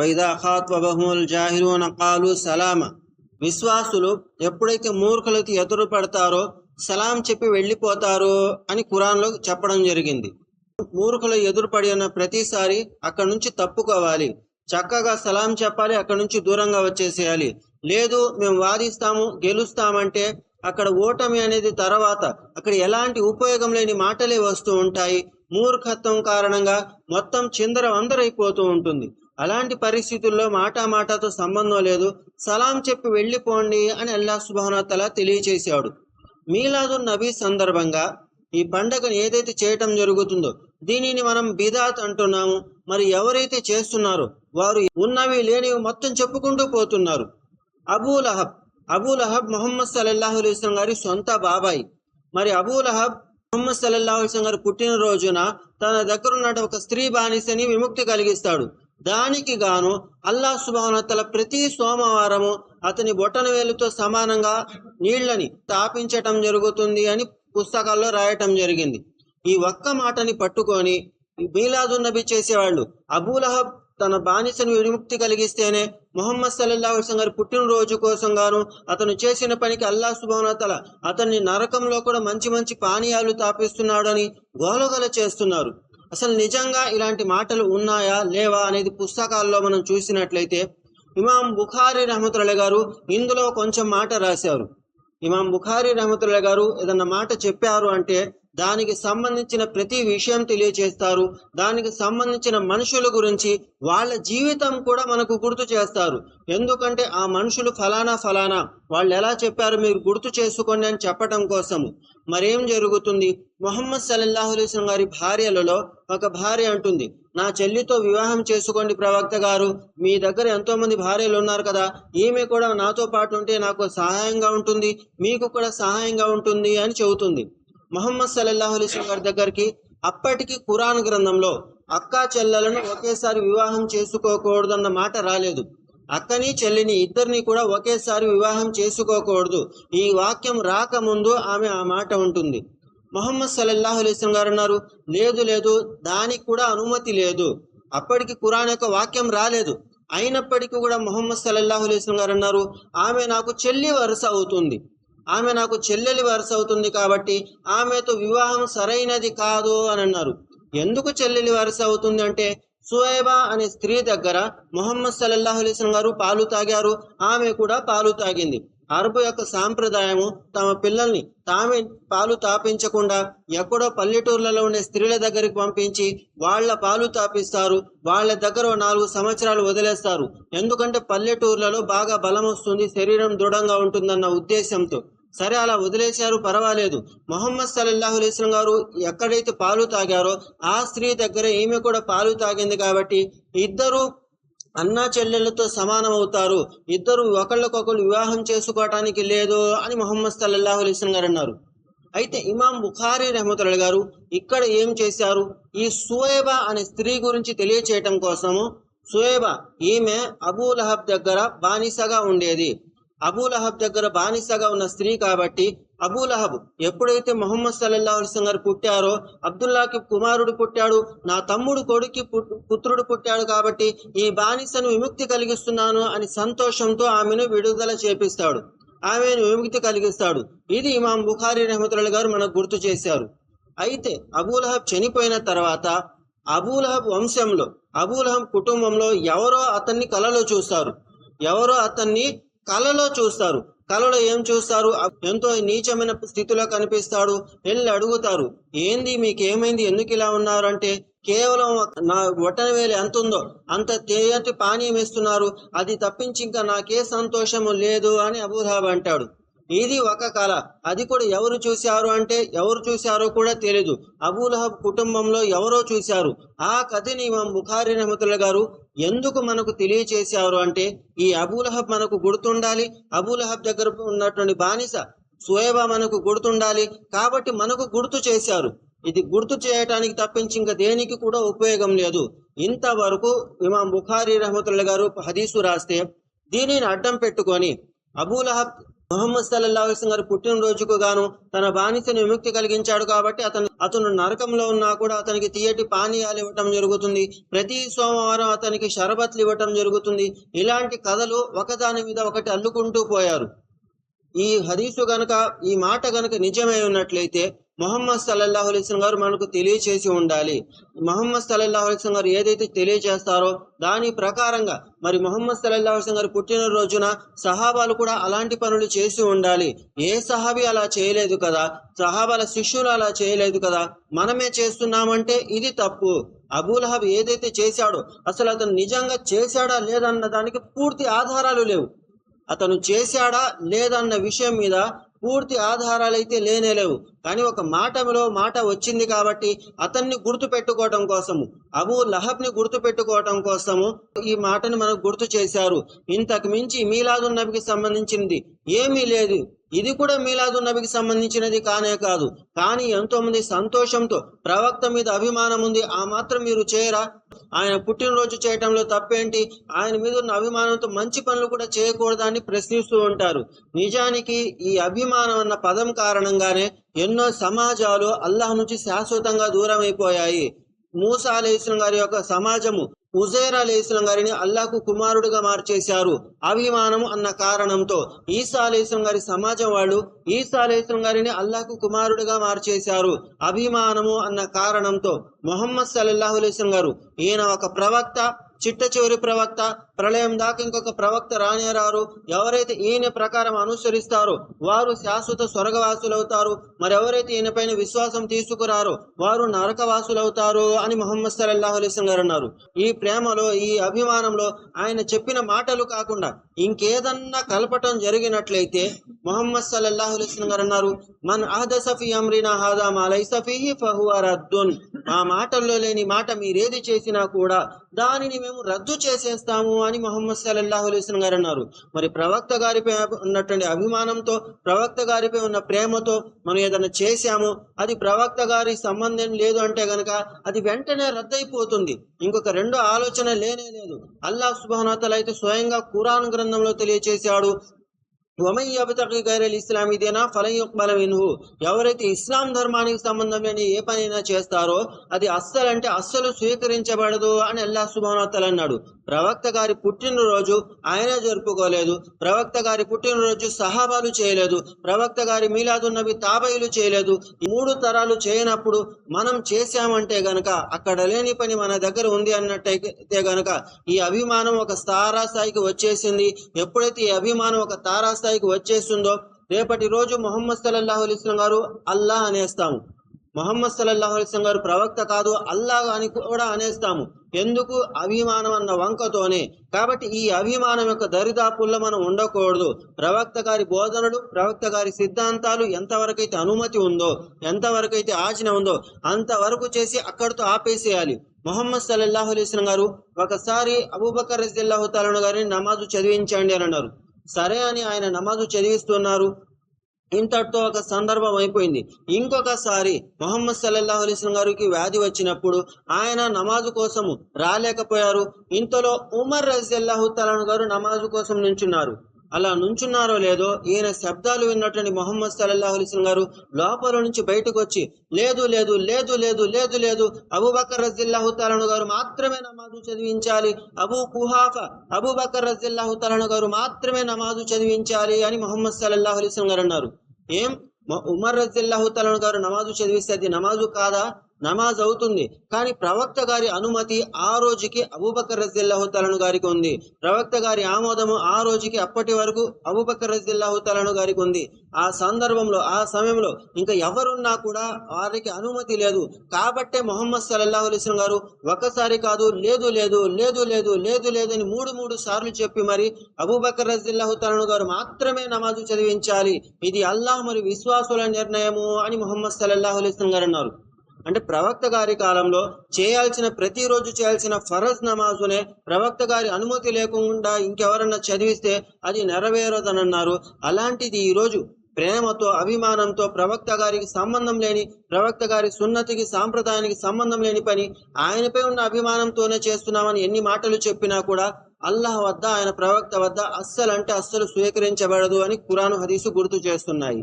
వైదా ఖాత్వబహుముల్ జాహిరూన కాలు సలామ విశ్వాసులు ఎప్పుడైతే మూర్ఖులకి ఎదురు పెడతారో సలాం చెప్పి వెళ్ళిపోతారో అని ఖురాన్లో చెప్పడం జరిగింది. మూర్ఖులు ఎదురుపడిన ప్రతిసారి అక్కడి నుంచి తప్పుకోవాలి. చక్కగా సలాం చెప్పాలి అక్కడి నుంచి దూరంగా వచ్చేసేయాలి. లేదు మేము వాదిస్తాము గెలుస్తామంటే అక్కడ ఓటమి అనేది తర్వాత అక్కడ ఎలాంటి ఉపయోగం లేని మాటలే వస్తూ ఉంటాయి. మూర్ఖత్వం కారణంగా మొత్తం చిందర వందరైపోతూ ఉంటుంది. అలాంటి పరిస్థితుల్లో మాటా మాటతో సంబంధం లేదు. సలాం చెప్పి వెళ్ళిపోండి అని అల్లా సుబానతల తెలియచేశాడు. మీలాదు నబీ సందర్భంగా ఈ పండగను ఏదైతే చేయటం జరుగుతుందో దీనిని మనం బిదాత్ అంటున్నాము. మరి ఎవరైతే చేస్తున్నారో వారు ఉన్నవి లేనివి మొత్తం చెప్పుకుంటూ పోతున్నారు. అబూ లహబ్ అబూ లహబ్ మొహమ్మద్ సల్లల్లాహు అలైస్లం గారి సొంత బాబాయ్. మరి అబూ లహబ్ మొహమ్మద్ సల్లల్లాహు అలైస్లం గారి పుట్టినరోజున తన దగ్గర ఉన్న ఒక స్త్రీ బానిసని విముక్తి కలిగిస్తాడు. దానికి గాను అల్లా సుభానతల ప్రతి సోమవారము అతని బొట్టన వేలుతో సమానంగా నీళ్ళని తాపించటం జరుగుతుంది అని పుస్తకాల్లో రాయటం జరిగింది. ఈ ఒక్క మాటని పట్టుకొని మీలాదు నబీ చేసేవాళ్ళు. అబూలహబ్ తన బానిసను విముక్తి కలిగిస్తేనే మొహమ్మద్ సల్లల్లాహు అలైహి గారి పుట్టినరోజు కోసం గాను అతను చేసిన పనికి అల్లా సుభానతల అతన్ని నరకంలో కూడా మంచి మంచి పానీయాలు తాపిస్తున్నాడని గోలగల చేస్తున్నారు. అసలు నిజంగా ఇలాంటి మాటలు ఉన్నాయా లేవా అనేది పుస్తకాల్లో మనం చూసినట్లయితే ఇమాం బుఖారీ రహమతుల్లా గారు ఇందులో కొంచెం మాట రాశారు. ఇమాం బుఖారీ రహమతుల్లా గారు ఏదన్నా మాట చెప్పారు అంటే దానికి సంబంధించిన ప్రతి విషయం తెలియచేస్తారు. దానికి సంబంధించిన మనుషుల గురించి వాళ్ళ జీవితం కూడా మనకు గుర్తు చేస్తారు. ఎందుకంటే ఆ మనుషులు ఫలానా ఫలానా. వాళ్ళు ఎలా చెప్పారు మీరు గుర్తు చేసుకోండి అని చెప్పటం కోసము. మరేం జరుగుతుంది? మొహమ్మద్ సల్లల్లాహు అలైస్లం గారి భార్యలలో ఒక భార్య అంటుంది. నా చెల్లితో వివాహం చేసుకోండి ప్రవక్త గారు. మీ దగ్గర ఎంతో మంది భార్యలు ఉన్నారు కదా. ఈమె కూడా నాతో పాటు ఉంటే నాకు సహాయంగా ఉంటుంది. మీకు కూడా సహాయంగా ఉంటుంది అని చెబుతుంది. మొహమ్మద్ సల్లల్లాహు అలీస్లం గారి దగ్గరికి అప్పటికి ఖురాన్ గ్రంథంలో అక్కా చెల్లెలను ఒకేసారి వివాహం చేసుకోకూడదన్న మాట రాలేదు. అక్కని చెల్లిని ఇద్దరిని కూడా ఒకేసారి వివాహం చేసుకోకూడదు. ఈ వాక్యం రాకముందు ఆమె ఆ మాట ఉంటుంది. మొహమ్మద్ సల్లల్లాహు అలీస్లం గారు అన్నారు లేదు లేదు దానికి కూడా అనుమతి లేదు. అప్పటికి ఖురాన్ యొక్క వాక్యం రాలేదు. అయినప్పటికీ కూడా మొహమ్మద్ సల్లల్లాహు అలీస్లం గారు అన్నారు ఆమె నాకు చెల్లి వరుస అవుతుంది. ఆమె నాకు చెల్లెలి వరుస అవుతుంది కాబట్టి ఆమెతో వివాహం సరైనది కాదు అని అన్నారు. ఎందుకు చెల్లెలి వరుస అవుతుంది అంటే సుహైబా అనే స్త్రీ దగ్గర మొహమ్మద్ సల్లల్లాహు అలైస్లం గారు పాలు తాగారు. ఆమె కూడా పాలు తాగింది. అరబు యొక్క సాంప్రదాయము తమ పిల్లల్ని తామే పాలు తాపించకుండా ఎక్కడో పల్లెటూర్లలో ఉండే స్త్రీల దగ్గరికి పంపించి వాళ్ళ పాలు తాపిస్తారు. వాళ్ళ దగ్గర నాలుగు సంవత్సరాలు వదిలేస్తారు. ఎందుకంటే పల్లెటూర్లలో బాగా బలం వస్తుంది శరీరం దృఢంగా ఉంటుందన్న ఉద్దేశంతో. సరే అలా వదిలేశారు పర్వాలేదు. మొహమ్మద్ సల్లల్లాహు అలైస్లం గారు ఎక్కడైతే పాలు తాగారో ఆ స్త్రీ దగ్గర ఈమె కూడా పాలు తాగింది కాబట్టి ఇద్దరు అన్నా చెల్లెళ్ళతో సమానం అవుతారు. ఇద్దరు ఒకళ్ళకొకరు వివాహం చేసుకోవటానికి లేదు అని మొహమ్మద్ సల్లల్లాహు అలైస్లం గారు అన్నారు. అయితే ఇమాం బుఖారీ రహమతుల్లా గారు ఇక్కడ ఏం చేశారు? ఈ సుయేబా అనే స్త్రీ గురించి తెలియచేయటం కోసము సుయేబా ఈమె అబూ లహబ్ దగ్గర బానిసగా ఉండేది. అబూలహబ్ దగ్గర బానిసగా ఉన్న స్త్రీ కాబట్టి అబూలహబ్ ఎప్పుడైతే మొహమ్మద్ సల్లల్లా అలైహి గారు పుట్టారో అబ్దుల్లాకి కుమారుడు పుట్టాడు నా తమ్ముడు కొడుక్కి పుట్- పుత్రుడు పుట్టాడు కాబట్టి ఈ బానిసను విముక్తి కలిగిస్తున్నాను అని సంతోషంతో ఆమెను విడుదల చేపిస్తాడు. ఆమెను విముక్తి కలిగిస్తాడు. ఇది ఇమాం బుఖారీ రహమతుల్లా గారు మనకు గుర్తు చేశారు. అయితే అబూలహబ్ చనిపోయిన తర్వాత అబూలహబ్ వంశంలో అబూలహబ్ కుటుంబంలో ఎవరో అతన్ని కలలో చూస్తారు. ఎవరో అతన్ని కలలో చూస్తారు. కలలో ఏం చూస్తారు? ఎంతో నీచమైన స్థితిలో కనిపిస్తాడు. వెళ్ళి అడుగుతారు. ఏంది మీకేమైంది? ఎందుకు ఇలా ఉన్నారు అంటే కేవలం నా బొట్టన వేలు ఎంత ఉందో అంత తేయటి పానీయం ఇస్తున్నారు అది తప్పించి ఇంకా నాకే సంతోషము లేదు అని అబూధాబ్ అంటాడు. ఇది ఒక కళ? అది కూడా ఎవరు చూశారు అంటే ఎవరు చూశారో కూడా తెలియదు అబూలహబ్ కుటుంబంలో ఎవరో చూశారు. ఆ కథని ఇమాం బుఖారి రహమతుల్లా గారు ఎందుకు మనకు తెలియచేశారు అంటే ఈ అబూలహబ్ మనకు గుర్తుండాలి. అబూలహబ్ దగ్గర ఉన్నటువంటి బానిస సుయేబా మనకు గుర్తుండాలి. కాబట్టి మనకు గుర్తు చేశారు. ఇది గుర్తు చేయటానికి తప్పించి ఇంకా దేనికి కూడా ఉపయోగం లేదు. ఇంతవరకు ఇమాం బుఖారీ రహమతుల్లా గారు హదీసు రాస్తే దీనిని అడ్డం పెట్టుకొని అబూలహబ్ మొహమ్మద్ సల్లల్లాహు అలైహి గారి పుట్టినరోజుకు గాను తన బానిసను విముక్తి కలిగించాడు కాబట్టి అతను అతను నరకంలో ఉన్నా కూడా అతనికి తీయటి పానీయాలు ఇవ్వటం జరుగుతుంది. ప్రతి సోమవారం అతనికి షరబత్లు ఇవ్వటం జరుగుతుంది. ఇలాంటి కథలు ఒకదాని మీద ఒకటి అల్లుకుంటూ పోయారు. ఈ హదీసు గనక ఈ మాట గనక నిజమై ఉన్నట్లయితే మొహమ్మద్ సల్లల్లాహు అలైస్లం గారు మనకు తెలియచేసి ఉండాలి. మొహమ్మద్ సల్లల్లాహు అలైస్లం గారు ఏదైతే తెలియచేస్తారో దాని ప్రకారంగా మరి మొహమ్మద్ సల్లల్లాహు అలైస్లం గారు పుట్టినరోజున సహాబాలు కూడా అలాంటి పనులు చేసి ఉండాలి. ఏ సహాబీ అలా చేయలేదు కదా? సహాబాల శిష్యులు అలా చేయలేదు కదా? మనమే చేస్తున్నామంటే ఇది తప్పు. అబూలహబ్ ఏదైతే చేశాడో అసలు అతను నిజంగా చేశాడా లేదన్న దానికి పూర్తి ఆధారాలు లేవు. అతను చేశాడా లేదన్న విషయం మీద పూర్తి ఆధారాలైతే లేనే లేవు. కానీ ఒక మాటలో మాట వచ్చింది కాబట్టి అతన్ని గుర్తు పెట్టుకోవటం కోసము అబూ లహబ్ని గుర్తుపెట్టుకోవటం గుర్తు పెట్టుకోవటం కోసము ఈ మాటను మనకు గుర్తు చేశారు. ఇంతకు మించి మీలాదు నబికి సంబంధించింది ఏమీ లేదు. ఇది కూడా మీలాదు నబికి సంబంధించినది కానే కాదు. కానీ ఎంతో మంది సంతోషంతో ప్రవక్త మీద అభిమానం ఉంది. ఆ మాత్రం మీరు చేయరా? ఆయన పుట్టినరోజు చేయటంలో తప్పేంటి? ఆయన మీద ఉన్న అభిమానంతో మంచి పనులు కూడా చేయకూడదని ప్రశ్నిస్తూ ఉంటారు. నిజానికి ఈ అభిమానం అన్న పదం కారణంగానే ఎన్నో సమాజాలు అల్లాహ్ నుంచి శాశ్వతంగా దూరం అయిపోయాయి మూసా అలీస్లం గారి యొక్క సమాజము ఉజైర్ అలీస్లం గారిని అల్లాకు కుమారుడిగా మార్చేశారు. అభిమానం అన్న కారణంతో ఈసా అలీస్లం గారి సమాజం వాళ్ళు ఈసా అలీస్లం గారిని అల్లాకు కుమారుడిగా మార్చేశారు. అభిమానము అన్న కారణంతో మొహమ్మద్ సల్లల్లాహు అలీస్లం గారు ఈయన ఒక ప్రవక్త చిట్ట చివరి ప్రవక్త ప్రళయం దాకా ఇంకొక ప్రవక్త రానే రారు ఎవరైతే ఈయన ప్రకారం అనుసరిస్తారో వారు శాశ్వత స్వర్గవాసులవుతారు. మరి ఎవరైతే ఈయన పైన విశ్వాసం తీసుకురారో వారు నరకవాసులవుతారు అని మొహమ్మద్ సల్లాహు అలీస్లం గారు అన్నారు. ఈ ప్రేమలో ఈ అభిమానంలో ఆయన చెప్పిన మాటలు కాకుండా ఇంకేదన్నా కలపటం జరిగినట్లయితే మొహమ్మద్ సల్లల్లాహు అలీస్లం గారు అన్నారు మన్ అహదసఫీ అమ్రినా హాదా మాలై సఫీ ఫహువ ఆ మాటల్లో లేని మాట మీరేది చేసినా కూడా దానిని మేము రద్దు చేసేస్తాము అని మొహమ్మద్ సల్లల్లాహు అలైస్లం గారు అన్నారు. మరి ప్రవక్త గారిపై ఉన్నటువంటి అభిమానంతో ప్రవక్త గారిపై ఉన్న ప్రేమతో మనం ఏదైనా చేశాము అది ప్రవక్త గారి సంబంధం లేదు అంటే గనక అది వెంటనే రద్దయిపోతుంది. ఇంకొక రెండో ఆలోచన లేనే లేదు. అల్లాహ్ సుబానతలు అయితే స్వయంగా కురాన్ గ్రంథంలో తెలియచేశాడు వమన్ యబ్తగి గైరల్ ఇస్లామీ దేనా ఫలం యుక్బల మిన్హు ఎవరైతే ఇస్లాం ధర్మానికి సంబంధం లేని ఏ పనైనా చేస్తారో అది అస్సలు అంటే అస్సలు స్వీకరించబడదు అని అల్లా సుబానతలు అన్నాడు. ప్రవక్త గారి పుట్టినరోజు ఆయన జరుపుకోలేదు. ప్రవక్త గారి పుట్టినరోజు సహాబాలు చేయలేదు. ప్రవక్త గారి మీలాదున్నవి తాబైలు చేయలేదు. ఈ మూడు తరాలు చేయనప్పుడు మనం చేశామంటే గనక అక్కడ లేని పని మన దగ్గర ఉంది అన్నట్టయితే గనక ఈ అభిమానం ఒక తారాస్థాయికి వచ్చేసింది. ఎప్పుడైతే ఈ అభిమానం ఒక తారాస్థాయికి వచ్చేస్తుందో రేపటి రోజు మొహమ్మద్ సల్లాహు అలీస్లం గారు అల్లాహ్ అనేస్తాము. మొహమ్మద్ సల్లల్లాహు అలిస్లం గారు ప్రవక్త కాదు అల్లాహ్ అని కూడా అనేస్తాము. ఎందుకు? అభిమానం అన్న వంకతోనే. కాబట్టి ఈ అభిమానం యొక్క దరిదాపుల్లో మనం ఉండకూడదు. ప్రవక్త గారి బోధనలు ప్రవక్త గారి సిద్ధాంతాలు ఎంతవరకైతే అనుమతి ఉందో ఎంతవరకైతే ఆజ్ఞ ఉందో అంతవరకు చేసి అక్కడితో ఆపేసేయాలి. మొహమ్మద్ సల్లల్లాహు అలిస్లం గారు ఒకసారి అబూబకర్ రజిల్లాహు తాలను గారిని నమాజు చదివించండి అని అన్నారు. సరే అని ఆయన నమాజు చదివిస్తున్నారు. ఇంతటితో ఒక సందర్భం అయిపోయింది. ఇంకొకసారి మొహమ్మద్ సల్లల్లాహు అలైస్లం గారికి వ్యాధి వచ్చినప్పుడు ఆయన నమాజు కోసము రాలేకపోయారు. ఇంతలో ఉమర్ రజల్లాహు తలాను గారు నమాజు కోసం నించున్నారు. అలా నుంచున్నారో లేదో ఈయన శబ్దాలు విన్నటువంటి మొహమ్మద్ సల్లల్లాహు అలైస్లం గారు లోపల నుంచి బయటకు వచ్చి లేదు లేదు లేదు లేదు లేదు లేదు అబూబకర్ రజిల్లాహు తలాను గారు మాత్రమే నమాజు చదివించాలి అబూ కుహాఫా అబూబకర్ రజిల్లాహు తలాను గారు మాత్రమే నమాజు చదివించాలి అని మొహమ్మద్ సల్లల్లాహు గారు అన్నారు. ఏం? ఉమర్ రజిల్లాహు తలాను గారు నమాజు చదివిస్తే అది నమాజు కాదా? నమాజ్ అవుతుంది. కానీ ప్రవక్త గారి అనుమతి ఆ రోజుకి అబూబకర్ రజిల్లాహుతాలను గారికి ఉంది. ప్రవక్త గారి ఆమోదము ఆ రోజుకి అప్పటి వరకు అబూబకర్ రజిల్లాహుతాలను గారికి ఉంది. ఆ సందర్భంలో ఆ సమయంలో ఇంకా ఎవరున్నా కూడా వారికి అనుమతి లేదు. కాబట్టే మొహమ్మద్ సల్లాహు అలిస్లం గారు ఒకసారి కాదు లేదు లేదు లేదు లేదు లేదు లేదని మూడు మూడు సార్లు చెప్పి మరి అబూబకర్ రజిల్లాహుతాలను గారు మాత్రమే నమాజు చదివించాలి. ఇది అల్లాహ్ మరి విశ్వాసుల నిర్ణయము అని మొహమ్మద్ సల్లాహు అలిస్లం గారు అన్నారు. అంటే ప్రవక్త గారి కాలంలో చేయాల్సిన ప్రతిరోజు చేయాల్సిన ఫరజ్ నమాజునే ప్రవక్త గారి అనుమతి లేకుండా ఇంకెవరన్నా చదివిస్తే అది నెరవేరదనన్నారు. అలాంటిది ఈరోజు ప్రేమతో అభిమానంతో ప్రవక్త గారికి సంబంధం లేని ప్రవక్త గారి సున్నతికి సాంప్రదాయానికి సంబంధం లేని పని ఆయనపై ఉన్న అభిమానంతోనే చేస్తున్నామని ఎన్ని మాటలు చెప్పినా కూడా అల్లాహ్ వద్ద ఆయన ప్రవక్త వద్ద అస్సలు అంటే అస్సలు స్వీకరించబడదు అని కురాను హదీసు గుర్తు చేస్తున్నాయి.